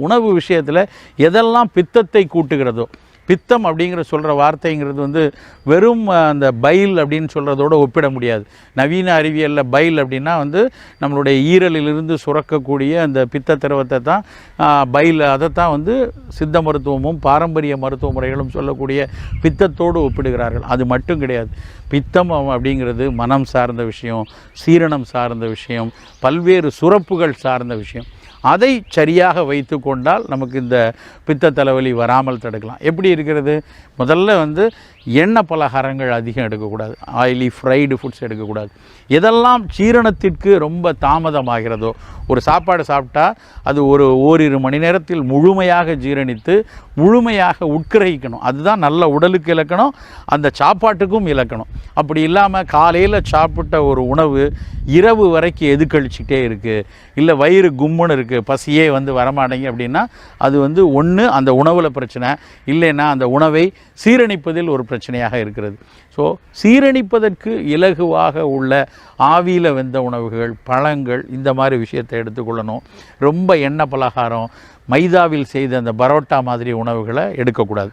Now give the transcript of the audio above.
உணவு விஷயத்தில் எதெல்லாம் பித்தத்தை கூட்டுகிறதோ பித்தம் அப்படிங்கிற சொல்கிற வார்த்தைங்கிறது வந்து வெறும் அந்த பைல் அப்படின்னு சொல்கிறதோட ஒப்பிட முடியாது. நவீன அறிவியலில் பைல் அப்படின்னா வந்து நம்மளுடைய ஈரலிலிருந்து சுரக்கக்கூடிய அந்த பித்த திரவத்தை தான் ஆஹ், பைல். அதைத்தான் வந்து சித்த மருத்துவமும் பாரம்பரிய மருத்துவ முறைகளும் சொல்லக்கூடிய பித்தத்தோடு ஒப்பிடுகிறார்கள். அது மட்டும் கிடையாது. பித்தம் அப்படிங்கிறது மனம் சார்ந்த விஷயம் சீரணம் சார்ந்த விஷயம் பல்வேறு சுரப்புகள் சார்ந்த விஷயம். அதை சரியாக வைத்து கொண்டால் நமக்கு இந்த பித்த தலைவலி வராமல் தடுக்கலாம். எப்படி இருக்கிறது. முதல்ல வந்து எண்ணெய் பலகாரங்கள் அதிகம் எடுக்கக்கூடாது. ஆயிலி ஃப்ரைடு ஃபுட்ஸ் எடுக்கக்கூடாது. எதெல்லாம் சீரணத்திற்கு ரொம்ப தாமதமாகிறதோ ஒரு சாப்பாடு சாப்பிட்டா அது ஒரு ஓரிரு மணி நேரத்தில் முழுமையாக ஜீரணித்து முழுமையாக உட்கிரகிக்கணும். அதுதான் நல்ல உடலுக்கு இலக்கணம் அந்த சாப்பாட்டுக்கும் இலக்கணம். அப்படி இல்லாமல் காலையில் சாப்பிட்ட ஒரு உணவு இரவு வரைக்கும் எதுக்கழிச்சிக்கிட்டே இருக்குது இல்லை வயிறு கும்முன்னு இருக்குது பசியே வந்து வரமாட்டேங்க அப்படின்னா அது வந்து ஒன்று அந்த உணவில் பிரச்சனை. இல்லைன்னா அந்த உணவை சீரணிப்பதில் ஒரு பிரச்சனையாக இருக்கிறது. ஸோ சீரணிப்பதற்கு இலகுவாக உள்ள ஆவியில் வெந்த உணவுகள் பழங்கள் இந்த மாதிரி விஷயத்தை எடுத்துக்கொள்ளணும். ரொம்ப எண்ணெய் பலகாரம் மைதாவில் செய்த அந்த பரோட்டா மாதிரி உணவுகளை எடுக்கக்கூடாது.